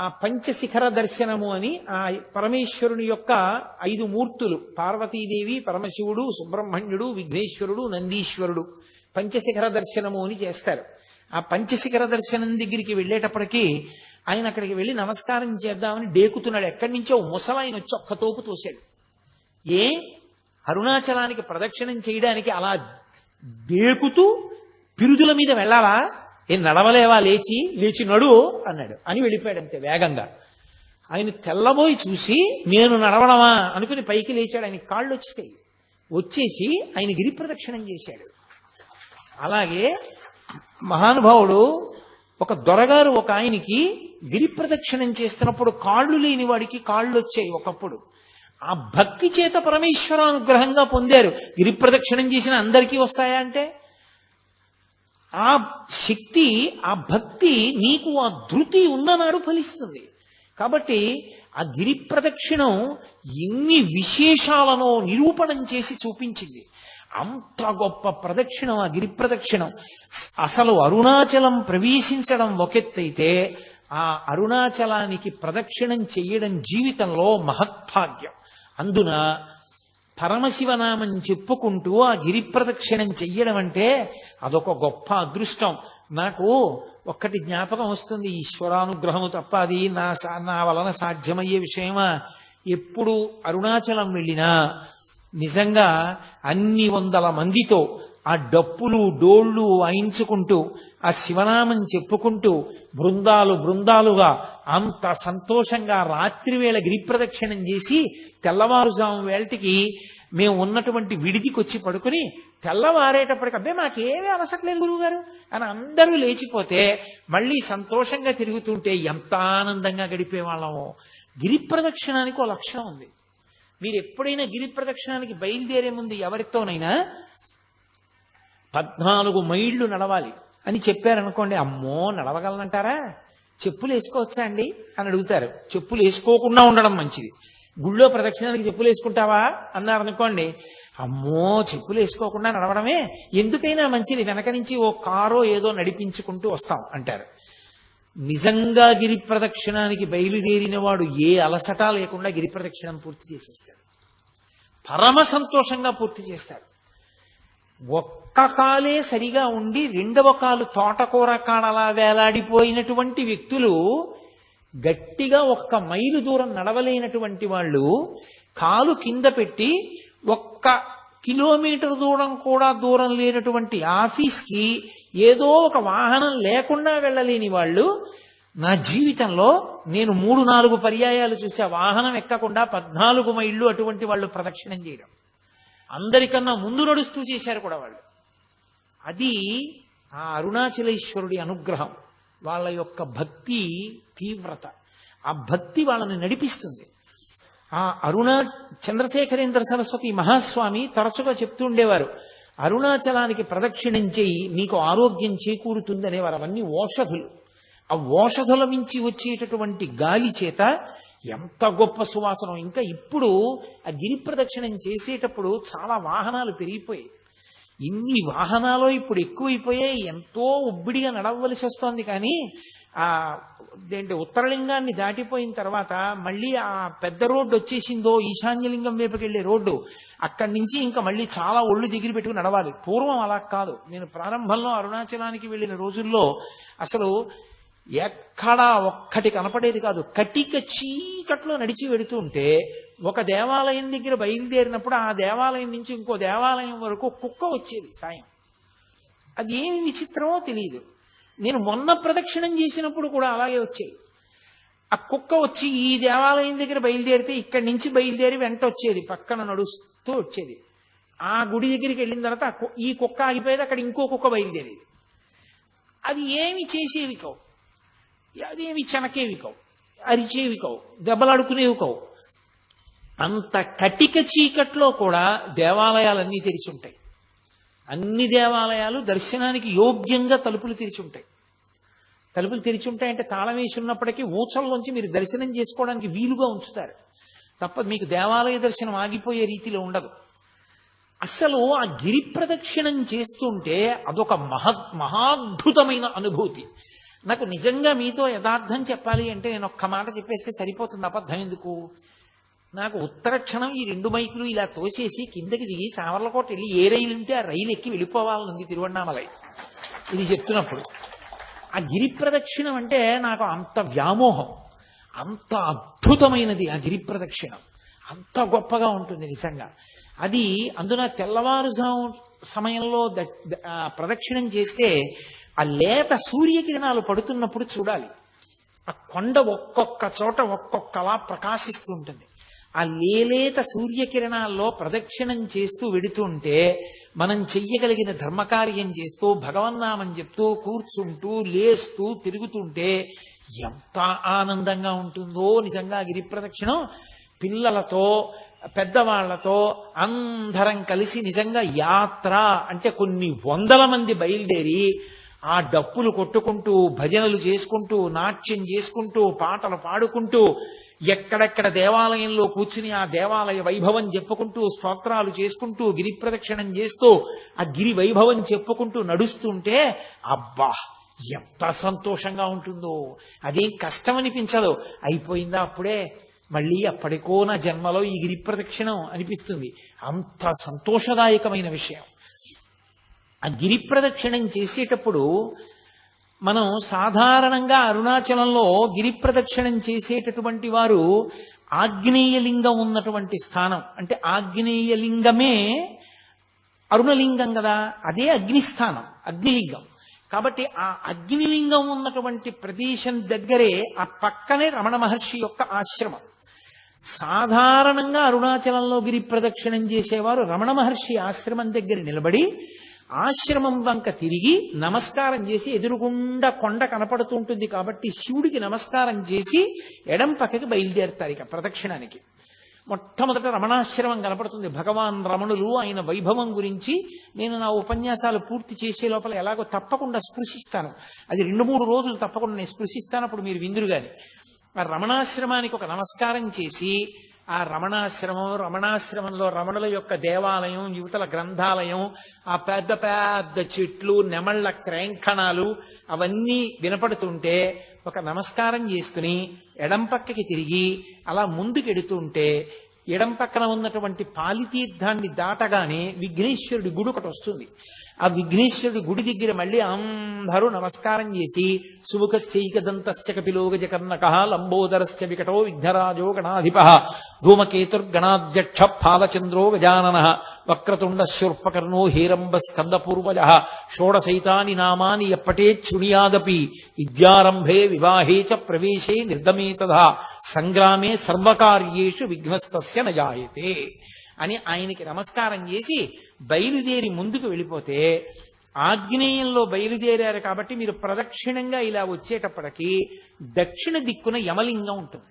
ఆ పంచశిఖర దర్శనము అని ఆ పరమేశ్వరుని యొక్క ఐదు మూర్తులు. పార్వతీదేవి పరమశివుడు సుబ్రహ్మణ్యుడు విఘ్నేశ్వరుడు నందీశ్వరుడు పంచశిఖర దర్శనము అని చేస్తారు. ఆ పంచశిఖర దర్శనం దగ్గరికి వెళ్ళేటప్పటికీ ఆయన అక్కడికి వెళ్ళి నమస్కారం చేద్దామని డేకుతున్నాడు. ఎక్కడి నుంచో ముసలాయన వచ్చి ఒక్క తోపు తోశాడు. ఏ? అరుణాచలానికి ప్రదక్షిణం చేయడానికి అలా డేకుతూ పిరుదుల మీద వెళ్ళాలా ఏం నడవలేవా లేచి? లేచి నడు అన్నాడు. అని వెళ్ళిపోయాడు అంతే వేగంగా. ఆయన తెల్లబోయి చూసి నేను నడవడమా? అనుకుని పైకి లేచాడు. ఆయన కాళ్ళు వచ్చేసాయి. వచ్చేసి ఆయన గిరి ప్రదక్షిణం చేశాడు. అలాగే మహానుభావుడు ఒక దొరగారు ఒక ఆయనకి గిరి ప్రదక్షిణం చేస్తున్నప్పుడు కాళ్ళు లేని వాడికి కాళ్ళు వచ్చాయి ఒకప్పుడు. ఆ భక్తి చేత పరమేశ్వర అనుగ్రహంగా పొందారు. గిరి ప్రదక్షిణం చేసిన అందరికీ వస్తాయా అంటే? ఆ శక్తి ఆ భక్తి నీకు ఆ ధృతి ఉన్ననాడు ఫలిస్తుంది. కాబట్టి ఆ గిరి ప్రదక్షిణం ఎన్ని విశేషాలను నిరూపణం చేసి చూపించింది. అంత గొప్ప ప్రదక్షిణం ఆ గిరి ప్రదక్షిణం. అసలు అరుణాచలం ప్రవేశించడం ఒకెత్తైతే ఆ అరుణాచలానికి ప్రదక్షిణం చెయ్యడం జీవితంలో మహత్భాగ్యం. అందున పరమశివనామం చెప్పుకుంటూ ఆ గిరి ప్రదక్షిణం చెయ్యడం అంటే అదొక గొప్ప అదృష్టం. నాకు ఒక్కటి జ్ఞాపకం వస్తుంది ఈశ్వరానుగ్రహము తప్ప అది నా సా- నా వలన సాధ్యమయ్యే విషయమా? ఎప్పుడు అరుణాచలం వెళ్ళినా నిజంగా అన్ని వందల మందితో ఆ డప్పులు డోళ్ళు వాయించుకుంటూ ఆ శివనామం చెప్పుకుంటూ బృందాలు బృందాలుగా అంత సంతోషంగా రాత్రివేళ గిరి ప్రదక్షిణం చేసి తెల్లవారుజాము వేళటికి మేము ఉన్నటువంటి విడిదికి వచ్చి పడుకుని తెల్లవారేటప్పటికి అబ్బే మాకేమీ అలసట్లేదు గురువుగారు అని అందరూ లేచిపోతే మళ్ళీ సంతోషంగా తిరుగుతుంటే ఎంత ఆనందంగా గడిపే గిరిప్రదక్షిణానికి గిరి ప్రదక్షిణానికి ఒక లక్షణం ఉంది. మీరు ఎప్పుడైనా గిరి ప్రదక్షిణానికి బయలుదేరే ముందు ఎవరితోనైనా పద్నాలుగు మైళ్ళు నడవాలి. అని చెప్పారనుకోండి అమ్మో నడవగలనంటారా? చెప్పులు వేసుకోవచ్చా అండి? అని అడుగుతారు. చెప్పులు వేసుకోకుండా ఉండడం మంచిది. గుళ్ళో ప్రదక్షిణానికి చెప్పులు వేసుకుంటావా? అన్నారు అనుకోండి అమ్మో చెప్పులు వేసుకోకుండా నడవడమే? ఎందుకైనా మంచిది వెనక నుంచి ఓ కారో ఏదో నడిపించుకుంటూ వస్తాం అంటారు. నిజంగా గిరి ప్రదక్షిణానికి బయలుదేరిన వాడు ఏ అలసట లేకుండా గిరి ప్రదక్షిణం పూర్తి చేసేస్తాడు. పరమ సంతోషంగా పూర్తి చేస్తాడు. ఒక్క కాలే సరిగా ఉండి రెండవ కాలు తోటకూర కాడలా వేలాడిపోయినటువంటి వ్యక్తులు గట్టిగా ఒక్క మైలు దూరం నడవలేనటువంటి వాళ్ళు కాలు కింద పెట్టి ఒక్క కిలోమీటర్ దూరం కూడా దూరం లేనటువంటి ఆఫీస్కి ఏదో ఒక వాహనం లేకుండా వెళ్ళలేని వాళ్ళు నా జీవితంలో నేను మూడు నాలుగు పర్యాయాలు చూసే వాహనం ఎక్కకుండా పద్నాలుగు మైళ్ళు అటువంటి వాళ్ళు ప్రదక్షిణం చేయడం. అందరికన్నా ముందు నడుస్తూ చేశారు కూడా వాళ్ళు. అది ఆ అరుణాచలేశ్వరుడి అనుగ్రహం వాళ్ళ యొక్క భక్తి తీవ్రత. ఆ భక్తి వాళ్ళని నడిపిస్తుంది. ఆ అరుణా చంద్రశేఖరేంద్ర సరస్వతి మహాస్వామి తరచుగా చెప్తూ ఉండేవారు అరుణాచలానికి ప్రదక్షిణం చేయి నీకు ఆరోగ్యం చేకూరుతుందనేవారు అవన్నీ ఓషధులు. ఆ ఓషధుల మించి వచ్చేటటువంటి గాలి చేత ఎంత గొప్ప సువాసనం. ఇంకా ఇప్పుడు ఆ గిరి ప్రదక్షిణం చేసేటప్పుడు చాలా వాహనాలు పెరిగిపోయాయి. ఇన్ని వాహనాలు ఇప్పుడు ఎక్కువైపోయాయి. ఎంతో ఉబ్బిడిగా నడవలసి వస్తోంది. కానీ ఆ ఏంటి ఉత్తరలింగాన్ని దాటిపోయిన తర్వాత మళ్ళీ ఆ పెద్ద రోడ్డు వచ్చేసిందో ఈశాన్యలింగం వైపుకి వెళ్ళే రోడ్డు అక్కడి నుంచి ఇంకా మళ్ళీ చాలా ఒళ్ళు దిగిరి పెట్టుకుని నడవాలి. పూర్వం అలా కాదు. నేను ప్రారంభంలో అరుణాచలానికి వెళ్ళిన రోజుల్లో అసలు ఎక్కడా ఒక్కటి కనపడేది కాదు. కటిక చీకట్లో నడిచి వెడుతూ ఉంటే ఒక దేవాలయం దగ్గర బయలుదేరినప్పుడు ఆ దేవాలయం నుంచి ఇంకో దేవాలయం వరకు కుక్క వచ్చేది సాయం. అది ఏమి విచిత్రమో తెలియదు నేను మొన్న ప్రదక్షిణం చేసినప్పుడు కూడా అలాగే వచ్చేది. ఆ కుక్క వచ్చి ఈ దేవాలయం దగ్గర బయలుదేరితే ఇక్కడి నుంచి బయలుదేరి వెంట వచ్చేది పక్కన నడుస్తూ వచ్చేది. ఆ గుడి దగ్గరికి వెళ్ళిన తర్వాత కు- ఈ కుక్క ఆగిపోయేది అక్కడ ఇంకో కుక్క బయలుదేరేది. అది ఏమి చేసేవి కావు. అదేమి చెనకేవి కావు అరిచేవి కావు దెబ్బలాడుకునేవి కావు అంత కటిక చీకట్లో కూడా దేవాలయాలన్నీ తెరిచి ఉంటాయి అన్ని దేవాలయాలు దర్శనానికి యోగ్యంగా తలుపులు తెరిచి ఉంటాయి తలుపులు తెరిచి ఉంటాయంటే తాళం వేసి ఉన్నప్పటికీ ఊచల్లోంచి మీరు దర్శనం చేసుకోవడానికి వీలుగా ఉంచుతారు తప్ప మీకు దేవాలయ దర్శనం ఆగిపోయే రీతిలో ఉండదు అసలు ఆ గిరి ప్రదక్షిణం చేస్తుంటే అదొక మహ మహాద్భుతమైన అనుభూతి నాకు నిజంగా మీతో యథార్థం చెప్పాలి అంటే నేను ఒక్క మాట చెప్పేస్తే సరిపోతుంది అబద్ధం ఎందుకు? నాకు ఉత్తర క్షణం ఈ రెండు మైకులు ఇలా తోసేసి కిందకి దిగి సావర్లకోట వెళ్ళి ఏ రైలు ఉంటే ఆ రైలు ఎక్కి వెళ్ళిపోవాలనుంది తిరువണ്ണామలై ఇది చెప్తున్నప్పుడు. ఆ గిరి ప్రదక్షిణం అంటే నాకు అంత వ్యామోహం. అంత అద్భుతమైనది ఆ గిరి ప్రదక్షిణం. అంత గొప్పగా ఉంటుంది నిజంగా. అది అందున తెల్లవారుజాము సమయంలో ద- ప్రదక్షిణం చేస్తే ఆ లేత సూర్యకిరణాలు పడుతున్నప్పుడు చూడాలి. ఆ కొండ ఒక్కొక్క చోట ఒక్కొక్కలా ప్రకాశిస్తూ ఉంటుంది. ఆ లేలేత సూర్యకిరణాల్లో ప్రదక్షిణం చేస్తూ వెడుతుంటే మనం చెయ్యగలిగిన ధర్మకార్యం చేస్తూ భగవన్నామని చెప్తూ కూర్చుంటూ లేస్తూ తిరుగుతుంటే ఎంత ఆనందంగా ఉంటుందో నిజంగా గిరి ప్రదక్షిణం. పిల్లలతో పెద్దవాళ్ళతో అందరం కలిసి నిజంగా యాత్ర అంటే కొన్ని వందల మంది బయలుదేరి ఆ డప్పులు కొట్టుకుంటూ భజనలు చేసుకుంటూ నాట్యం చేసుకుంటూ పాటలు పాడుకుంటూ ఎక్కడెక్కడ దేవాలయంలో కూర్చుని ఆ దేవాలయ వైభవం చెప్పుకుంటూ స్తోత్రాలు చేసుకుంటూ గిరి ప్రదక్షిణం చేస్తూ ఆ గిరి వైభవం చెప్పుకుంటూ నడుస్తుంటే అబ్బా ఎంత సంతోషంగా ఉంటుందో. అదేం కష్టం అనిపించదు అయిపోయిందా అప్పుడే. మళ్ళీ అప్పటికో నా జన్మలో ఈ గిరి ప్రదక్షిణం అనిపిస్తుంది. అంత సంతోషదాయకమైన విషయం. ఆ గిరి ప్రదక్షిణం చేసేటప్పుడు మనం సాధారణంగా అరుణాచలంలో గిరి ప్రదక్షిణం చేసేటటువంటి వారు ఆగ్నేయలింగం ఉన్నటువంటి స్థానం. అంటే ఆగ్నేయలింగమే అరుణలింగం కదా అదే అగ్నిస్థానం అగ్నిలింగం. కాబట్టి ఆ అగ్నిలింగం ఉన్నటువంటి ప్రదేశం దగ్గరే ఆ పక్కనే రమణ మహర్షి యొక్క ఆశ్రమం. సాధారణంగా అరుణాచలంలో గిరి ప్రదక్షిణం చేసేవారు రమణ మహర్షి ఆశ్రమం దగ్గర నిలబడి ఆశ్రమం వంక తిరిగి నమస్కారం చేసి ఎదురుగుండా కొండ కనపడుతూ ఉంటుంది కాబట్టి శివుడికి నమస్కారం చేసి ఎడం పక్కకి బయలుదేరుతారు ఇక ప్రదక్షిణానికి. మొట్టమొదట రమణాశ్రమం కనపడుతుంది. భగవాన్ రమణులు ఆయన వైభవం గురించి నేను నా ఉపన్యాసాలు పూర్తి చేసే లోపల ఎలాగో తప్పకుండా స్పృశిస్తాను. అది రెండు మూడు రోజులు తప్పకుండా నేను స్పృశిస్తాను. అప్పుడు మీరు విందురు గాని. ఆ రమణాశ్రమానికి ఒక నమస్కారం చేసి ఆ రమణాశ్రమం రమణాశ్రమంలో రమణుల యొక్క దేవాలయం యువతల గ్రంథాలయం ఆ పెద్ద పెద్ద చెట్లు నెమళ్ళ క్రేంఖణాలు అవన్నీ వినపడుతుంటే ఒక నమస్కారం చేసుకుని ఎడం పక్కకి తిరిగి అలా ముందుకెడుతుంటే ఎడం పక్కన ఉన్నటువంటి పాలితీర్థాన్ని దాటగానే విఘ్నేశ్వరుడి గుడి ఒకటి వస్తుంది. ఆ విఘ్నేశ్వరుడి గుడి దగ్గర మళ్ళీ అందరూ నమస్కారం చేసి సుముఖశ్చైకదంతశ్చ కపిలోగజ కర్ణక లంబోదరశ్చ వికటో విఘ్నరాజో గణాధిప ధూమకేతుర్గణాధ్యక్ష ఫాలచంద్రో గజానన వక్రతుండ శూర్పకర్ణో హేరంబ స్కందపూర్వజ షోడశైతాని నామాని ఎప్పటే శృణుయాదపి విద్యారంభే వివాహే చ ప్రవేశే నిర్గమే తథా సంగ్రామే సర్వకార్యేషు విఘ్నస్తస్య నజాయతే అని ఆయనకి నమస్కారం చేసి బయలుదేరి ముందుకు వెళ్ళిపోతే ఆగ్నేయంలో బయలుదేరారు కాబట్టి మీరు ప్రదక్షిణంగా ఇలా వచ్చేటప్పటికి దక్షిణ దిక్కున యమలింగం ఉంటుంది.